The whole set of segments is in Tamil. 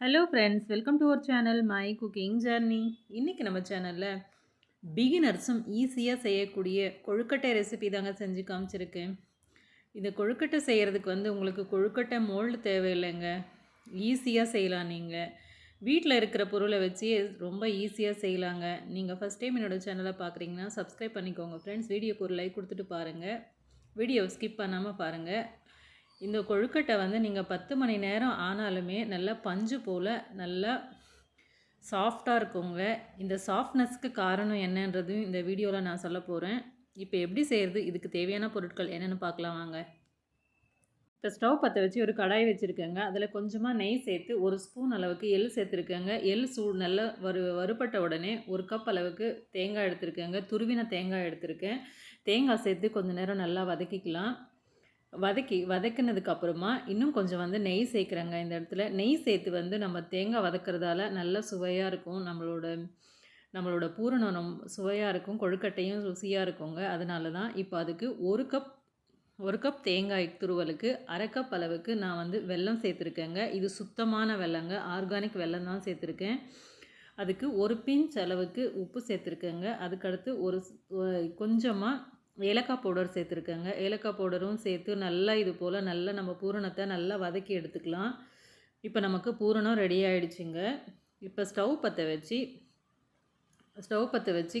Hello friends welcome to our channel my cooking journey இன்றைக்கி நம்ம சேனலில் பிகினர்ஸும் ஈஸியாக செய்யக்கூடிய கொழுக்கட்டை ரெசிபி தாங்க செஞ்சு காமிச்சிருக்கேன். இந்த கொழுக்கட்டை செய்கிறதுக்கு வந்து உங்களுக்கு கொழுக்கட்டை மோல்டு தேவையில்லைங்க. ஈஸியாக செய்யலாம் நீங்கள் வீட்டில் இருக்கிற பொருளை வச்சு ரொம்ப ஈஸியாக செய்யலாங்க. நீங்கள் ஃபஸ்ட் டைம் என்னோடய சேனலை பார்க்குறீங்கன்னா சப்ஸ்கிரைப் பண்ணிக்கோங்க. ஃப்ரெண்ட்ஸ் வீடியோக்கு ஒரு லைக் கொடுத்துட்டு பாருங்கள் வீடியோ ஸ்கிப் பண்ணாமல் பாருங்கள் இந்த கொழுக்கட்டை வந்து நீங்கள் பத்து மணி நேரம் ஆனாலுமே நல்லா பஞ்சு போல் நல்லா சாஃப்டாக இருக்குங்க. இந்த சாஃப்ட்னஸ்க்கு காரணம் என்னன்றதும் இந்த வீடியோவில் நான் சொல்ல போகிறேன் இப்போ எப்படி செய்கிறது இதுக்கு தேவையான பொருட்கள் என்னென்னு பார்க்கலாம் வாங்க. இப்போ ஸ்டவ் பற்ற வச்சு ஒரு கடாய் வச்சுருக்கேங்க. அதில் கொஞ்சமாக நெய் சேர்த்து ஒரு ஸ்பூன் அளவுக்கு எள் சேர்த்துருக்கேங்க. எள் சூடு நல்லா வறு வறுபட்ட உடனே ஒரு கப் அளவுக்கு தேங்காய் எடுத்திருக்கேங்க. துருவின தேங்காய் எடுத்திருக்கேன். தேங்காய் சேர்த்து கொஞ்சம் நேரம் நல்லா வதக்கிக்கலாம். வதக்கி வதக்கினதுக்கு அப்புறமா இன்னும் கொஞ்சம் வந்து நெய் சேர்க்குறாங்க இந்த இடத்துல. நெய் சேர்த்து வந்து நம்ம தேங்காய் வதக்கிறதால நல்ல சுவையாக இருக்கும். நம்மளோட நம்மளோட பூரணம் சுவையாக இருக்கும். கொழுக்கட்டையும் ருசியாக இருக்குங்க. அதனால தான் இப்போ அதுக்கு ஒரு கப் ஒரு கப் தேங்காய் துருவலுக்கு அரை கப் அளவுக்கு நான் வந்து வெல்லம் சேர்த்துருக்கேங்க. இது சுத்தமான வெல்லங்க. ஆர்கானிக் வெல்லம் தான் சேர்த்துருக்கேன். அதுக்கு ஒரு பிஞ்ச் அளவுக்கு உப்பு சேர்த்துருக்கேங்க. அதுக்கடுத்து ஒரு கொஞ்சமாக ஏலக்காய் பவுடர் சேர்த்துருக்கேங்க. ஏலக்காய் பவுடரும் சேர்த்து நல்லா இது போல் நல்லா நம்ம பூரணத்தை நல்லா வதக்கி எடுத்துக்கலாம். இப்போ நமக்கு பூரணம் ரெடி ஆகிடுச்சிங்க இப்போ ஸ்டவ் பற்ற வச்சு ஸ்டவ் பற்ற வச்சு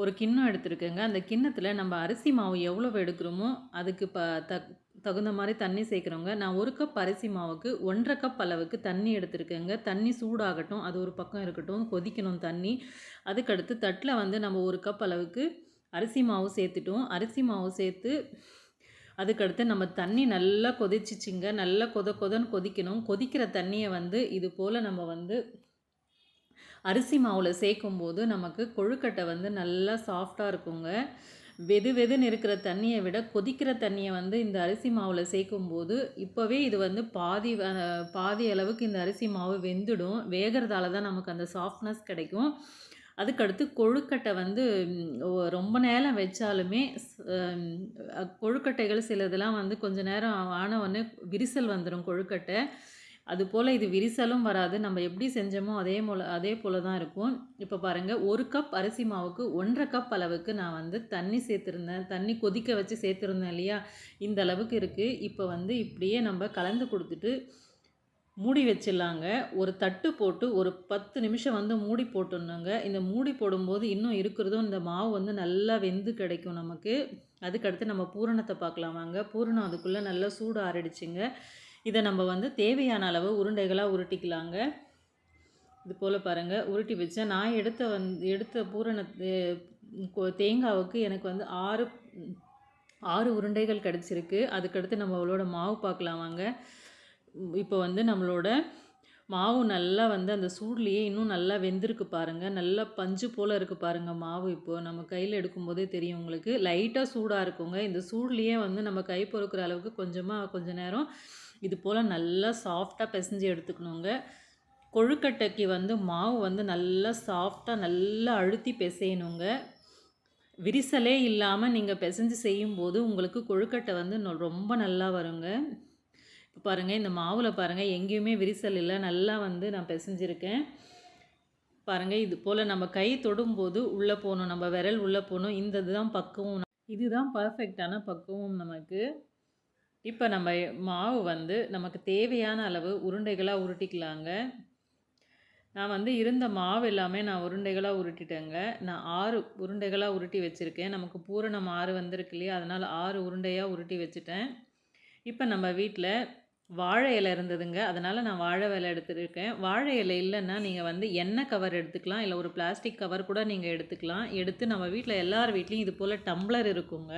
ஒரு கிண்ணம் எடுத்துருக்கேங்க. அந்த கிண்ணத்தில் நம்ம அரிசி மாவு எவ்வளோ எடுக்கிறோமோ அதுக்கு ப த தகுந்த மாதிரி தண்ணி சேர்க்குறோங்க. நான் ஒரு கப் அரிசி மாவுக்கு ஒன்றரை கப் அளவுக்கு தண்ணி எடுத்துருக்கேங்க. தண்ணி சூடாகட்டும் அது ஒரு பக்கம் இருக்கட்டும் கொதிக்கணும் தண்ணி. அதுக்கடுத்து தட்டில் வந்து நம்ம ஒரு கப் அளவுக்கு அரிசி மாவு சேர்த்துட்டோம். அரிசி மாவு சேர்த்து அதுக்கடுத்து நம்ம தண்ணி நல்லா கொதிச்சிச்சிங்க. நல்லா கொத கொதன்னு கொதிக்கணும். கொதிக்கிற தண்ணியை வந்து இது போல் நம்ம வந்து அரிசி மாவில் சேர்க்கும்போது நமக்கு கொழுக்கட்டை வந்து நல்லா சாஃப்டாக இருக்குங்க. வெது வெதுன்னு இருக்கிற தண்ணியை விட கொதிக்கிற தண்ணியை வந்து இந்த அரிசி மாவில் சேர்க்கும்போது இப்போவே இது வந்து பாதி பாதி அளவுக்கு இந்த அரிசி மாவு வெந்துடும். வேகிறதால தான் நமக்கு அந்த சாஃப்ட்னஸ் கிடைக்கும். அதுக்கடுத்து கொழுக்கட்டை வந்து ரொம்ப நேரம் வச்சாலுமே கொழுக்கட்டைகள் சிலதெல்லாம் வந்து கொஞ்சம் நேரம் ஆனவொடனே விரிசல் வந்துடும் கொழுக்கட்டை. அதுபோல் இது விரிசலும் வராது. நம்ம எப்படி செஞ்சோமோ அதே போல் அதே போல் தான் இருக்கும். இப்போ பாருங்கள் ஒரு கப் அரிசி மாவுக்கு ஒன்றரை கப் அளவுக்கு நான் வந்து தண்ணி சேர்த்துருந்தேன். தண்ணி கொதிக்க வச்சு சேர்த்துருந்தேன் இல்லையா? இந்த அளவுக்கு இருக்குது இப்போ வந்து இப்படியே நம்ம கலந்து கொடுத்துட்டு மூடி வச்சிடலாங்க. ஒரு தட்டு போட்டு ஒரு பத்து நிமிஷம் வந்து மூடி போட்டுடணுங்க. இந்த மூடி போடும்போது இன்னும் இருக்கிறதும் இந்த மாவு வந்து நல்லா வெந்து கிடைக்கும் நமக்கு. அதுக்கடுத்து நம்ம பூரணத்தை பார்க்கலாம் வாங்க. பூரணம் அதுக்குள்ளே நல்லா சூடு ஆறிடுச்சுங்க. இதை நம்ம வந்து தேவையான அளவு உருண்டைகளாக உருட்டிக்கலாங்க. இது போல் பாருங்கள் உருட்டி வச்சேன் நான் எடுத்த வந்து எடுத்த பூரண தேங்காவுக்கு எனக்கு வந்து ஆறு ஆறு உருண்டைகள் கிடச்சிருக்கு. அதுக்கடுத்து நம்ம அவளோட மாவு பார்க்கலாம் வாங்க. இப்போ வந்து நம்மளோட மாவு நல்லா வந்து அந்த சூட்லேயே இன்னும் நல்லா வெந்திருக்கு பாருங்கள் நல்லா பஞ்சு போல் இருக்குது பாருங்கள் மாவு இப்போது நம்ம கையில் எடுக்கும்போதே தெரியும் உங்களுக்கு. லைட்டாக சூடாக இருக்குங்க. இந்த சூட்லேயே வந்து நம்ம கை பொறுக்கிற அளவுக்கு கொஞ்சமாக கொஞ்ச நேரம் இது போல் நல்லா சாஃப்டாக பிசைஞ்சு எடுத்துக்கணுங்க. கொழுக்கட்டைக்கு வந்து மாவு வந்து நல்லா சாஃப்டாக நல்லா அழுத்தி பிசையணுங்க. விரிசலே இல்லாமல் நீங்கள் பிசைஞ்சு செய்யும்போது உங்களுக்கு கொழுக்கட்டை வந்து ரொம்ப நல்லா வருங்க. பாருங்கள் இந்த மாவில் பாருங்கள் எங்கேயுமே விரிசல் இல்லை. நல்லா வந்து நான் பிசைஞ்சிருக்கேன். பாருங்கள் இது போல் நம்ம கை தொடும்போது உள்ளே போகணும் நம்ம விரல் உள்ளே போகணும். இந்த இதுதான் பக்குவம். இதுதான் பர்ஃபெக்டான பக்குவம் நமக்கு. இப்போ நம்ம மாவு வந்து நமக்கு தேவையான அளவு உருண்டைகளாக உருட்டிக்கலாங்க. நான் வந்து இருந்த மாவு எல்லாமே நான் உருண்டைகளாக உருட்டிட்டேங்க. நான் ஆறு உருண்டைகளாக உருட்டி வச்சுருக்கேன். நமக்கு பூரணம் ஆறு வந்திருக்கு இல்லையா? அதனால் ஆறு உருண்டையாக உருட்டி வச்சுட்டேன். இப்போ நம்ம வீட்டில் வாழை இலை இருந்ததுங்க. அதனால் நான் வாழை இலை எடுத்துருக்கேன். வாழை இலை இல்லைன்னா நீங்கள் வந்து எண்ணெய் கவர் எடுத்துக்கலாம். இல்லை ஒரு பிளாஸ்டிக் கவர் கூட நீங்கள் எடுத்துக்கலாம். எடுத்து நம்ம வீட்டில் எல்லார் வீட்லேயும் இது போல் டம்ளர் இருக்குங்க.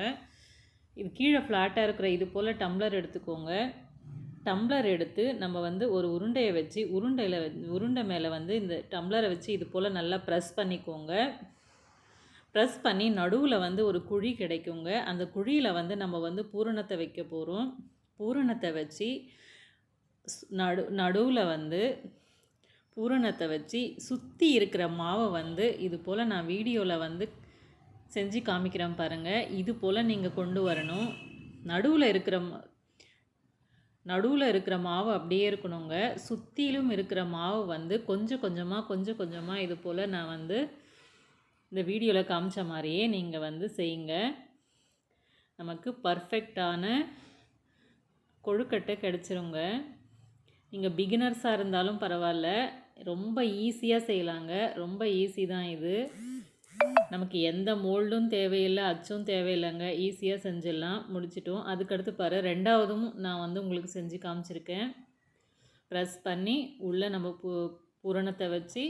இது கீழே ஃப்ளாட்டாக இருக்கிற இது போல் டம்ளர் எடுத்துக்கோங்க. டம்ளர் எடுத்து நம்ம வந்து ஒரு உருண்டையை வச்சு உருண்டையில் உருண்டை மேலே வந்து இந்த டம்ளரை வச்சு இது போல் நல்லா ப்ரெஸ் பண்ணிக்கோங்க. ப்ரெஸ் பண்ணி நடுவில் வந்து ஒரு குழி கிடைக்குங்க. அந்த குழியில் வந்து நம்ம வந்து பூரணத்தை வைக்க போகிறோம் பூரணத்தை வச்சு நடு நடுவில் வந்து பூரணத்தை வச்சு சுற்றி இருக்கிற மாவை வந்து இது போல் நான் வீடியோவில் வந்து செஞ்சு காமிக்கிறேன் பாருங்கள் இது போல் நீங்கள் கொண்டு வரணும். நடுவில் இருக்கிற நடுவில் இருக்கிற மாவு அப்படியே இருக்கணுங்க. சுற்றிலும் இருக்கிற மாவு வந்து கொஞ்சம் கொஞ்சமாக கொஞ்சம் கொஞ்சமாக இது போல் நான் வந்து இந்த வீடியோவில் காமிச்ச மாதிரியே நீங்கள் வந்து செய்யுங்க. நமக்கு பர்ஃபெக்டான கொழுக்கட்டை கிடச்சிருங்க. நீங்கள் பிகினர்ஸாக இருந்தாலும் பரவாயில்ல. ரொம்ப ஈஸியாக செய்யலாங்க. ரொம்ப ஈஸி தான் இது. நமக்கு எந்த மோல்டும் தேவையில்லை அச்சும் தேவையில்லைங்க. ஈஸியாக செஞ்சிடலாம். முடிச்சிட்டோம். அதுக்கடுத்து பாரு ரெண்டாவதும் நான் வந்து உங்களுக்கு செஞ்சு காமிச்சிருக்கேன். ப்ரெஸ் பண்ணி உள்ளே நம்ம பூ பூரணத்தை வச்சு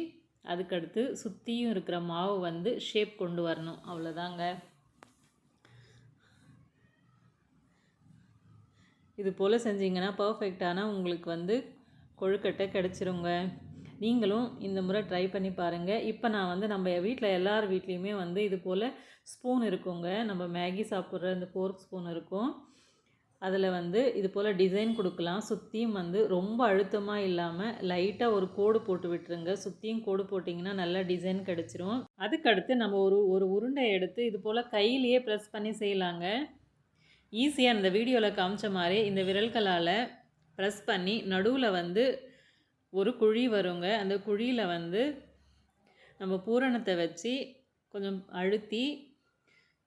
அதுக்கடுத்து சுற்றியும் இருக்கிற மாவு வந்து ஷேப் கொண்டு வரணும். அவ்வளோதாங்க இது போல் செஞ்சிங்கன்னா பர்ஃபெக்டான உங்களுக்கு வந்து கொழுக்கட்டை கிடச்சிருங்க. நீங்களும் இந்த முறை ட்ரை பண்ணி பாருங்கள் இப்போ நான் வந்து நம்ம வீட்டில் எல்லார் வீட்லேயுமே வந்து இது போல் ஸ்பூன் இருக்குங்க. நம்ம மேகி சாப்பிட்ற இந்த ஃபோர்க் ஸ்பூன் இருக்கும். அதில் வந்து இது போல் டிசைன் கொடுக்கலாம். சுற்றியும் வந்து ரொம்ப அழுத்தமாக இல்லாமல் லைட்டாக ஒரு கோடு போட்டு விட்டுருங்க. சுற்றியும் கோடு போட்டிங்கன்னா நல்லா டிசைன் கிடச்சிரும். அதுக்கடுத்து நம்ம ஒரு ஒரு உருண்டை எடுத்து இது போல் கையிலேயே ப்ரெஸ் பண்ணி செய்யலாங்க. ஈஸியாக இந்த வீடியோவில் காமிச்ச மாதிரி இந்த விரல்களால் ப்ரெஸ் பண்ணி நடுவில் வந்து ஒரு குழி வருங்க. அந்த குழியில் வந்து நம்ம பூரணத்தை வச்சு கொஞ்சம் அழுத்தி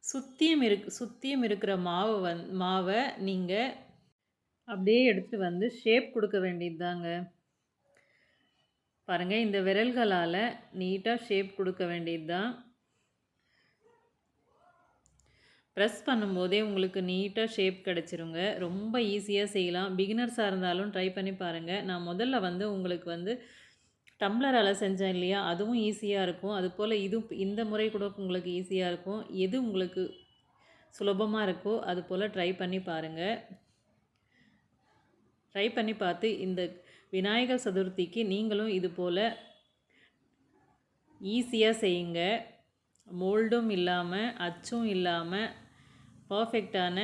சுத்தியும் இருக்கு சுத்தியம் இருக்கிற மாவை வந் மாவை நீங்கள் அப்படியே எடுத்து வந்து ஷேப் கொடுக்க வேண்டியது தாங்க பாருங்கள் இந்த விரல்களால் நீட்டாக ஷேப் கொடுக்க வேண்டியது தான் ப்ரெஸ் பண்ணும்போதே உங்களுக்கு நீட்டாக ஷேப் கிடச்சிருங்க. ரொம்ப ஈஸியாக செய்யலாம். பிகினர்ஸாக இருந்தாலும் ட்ரை பண்ணி பாருங்கள் நான் முதல்ல வந்து உங்களுக்கு வந்து டம்ளரால் செஞ்சேன் இல்லையா? அதுவும் ஈஸியாக இருக்கும். அதுபோல் இது இந்த முறை கூட உங்களுக்கு ஈஸியாக இருக்கும். எது உங்களுக்கு சுலபமாக இருக்கோ அது போல் ட்ரை பண்ணி பாருங்கள் ட்ரை பண்ணி பார்த்து இந்த விநாயகர் சதுர்த்திக்கு நீங்களும் இது போல் ஈஸியாக செய்யுங்க. மோல்டும் இல்லாமல் அச்சும் இல்லாமல் பர்ஃபெக்டான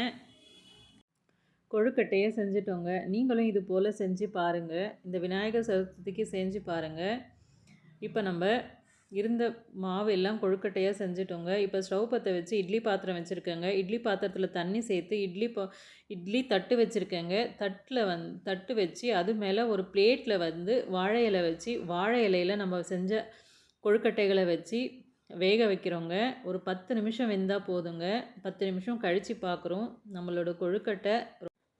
கொழுக்கட்டையை செஞ்சுட்டோங்க. நீங்களும் இது போல் செஞ்சு பாருங்கள் இந்த விநாயகர் சதுர்த்திக்கு செஞ்சு பாருங்கள் இப்போ நம்ம இருந்த மாவு எல்லாம் கொழுக்கட்டையாக செஞ்சுட்டோங்க. இப்போ ஸ்டவ் பற்ற வச்சு இட்லி பாத்திரம் வச்சுருக்கேங்க. இட்லி பாத்திரத்தில் தண்ணி சேர்த்து இட்லி பா இட்லி தட்டு வச்சுருக்கேங்க. தட்டில் வந் தட்டு வச்சு அது மேலே ஒரு பிளேட்டில் வந்து வாழை இலை வச்சு வாழை இலையில் நம்ம செஞ்ச கொழுக்கட்டைகளை வச்சு வேக வைக்கிறோங்க. ஒரு பத்து நிமிஷம் வெந்தால் போதுங்க. பத்து நிமிஷம் கழித்து பார்க்குறோம் நம்மளோட கொழுக்கட்டை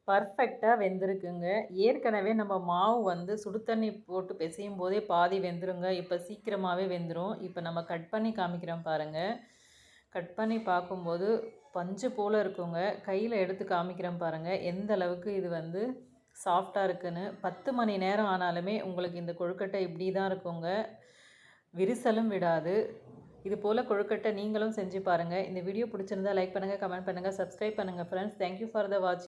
பர்ஃபெக்டாக வெந்திருக்குங்க. ஏற்கனவே நம்ம மாவு வந்து சுடு தண்ணி போட்டு பிசையும் போதே பாதி வெந்துருங்க. இப்போ சீக்கிரமாகவே வெந்துடும் இப்போ நம்ம கட் பண்ணி காமிக்கிறோம் பாருங்கள் கட் பண்ணி பார்க்கும்போது பஞ்சு போல் இருக்குங்க. கையில் எடுத்து காமிக்கிறோம் பாருங்கள் எந்த அளவுக்கு இது வந்து சாஃப்டாக இருக்குன்னு. பத்து மணி நேரம் ஆனாலுமே உங்களுக்கு இந்த கொழுக்கட்டை இப்படி தான் இருக்குங்க. விரிசலும் விடாது. இது போல் கொழுக்கட்டை நீங்களும் செஞ்சு பாருங்கள் இந்த வீடியோ பிடிச்சிருந்தா லைக் பண்ணுங்கள் கமெண்ட் பண்ணுங்கள் சப்ஸ்கிரைப் பண்ணுங்கள் friends thank you for the watch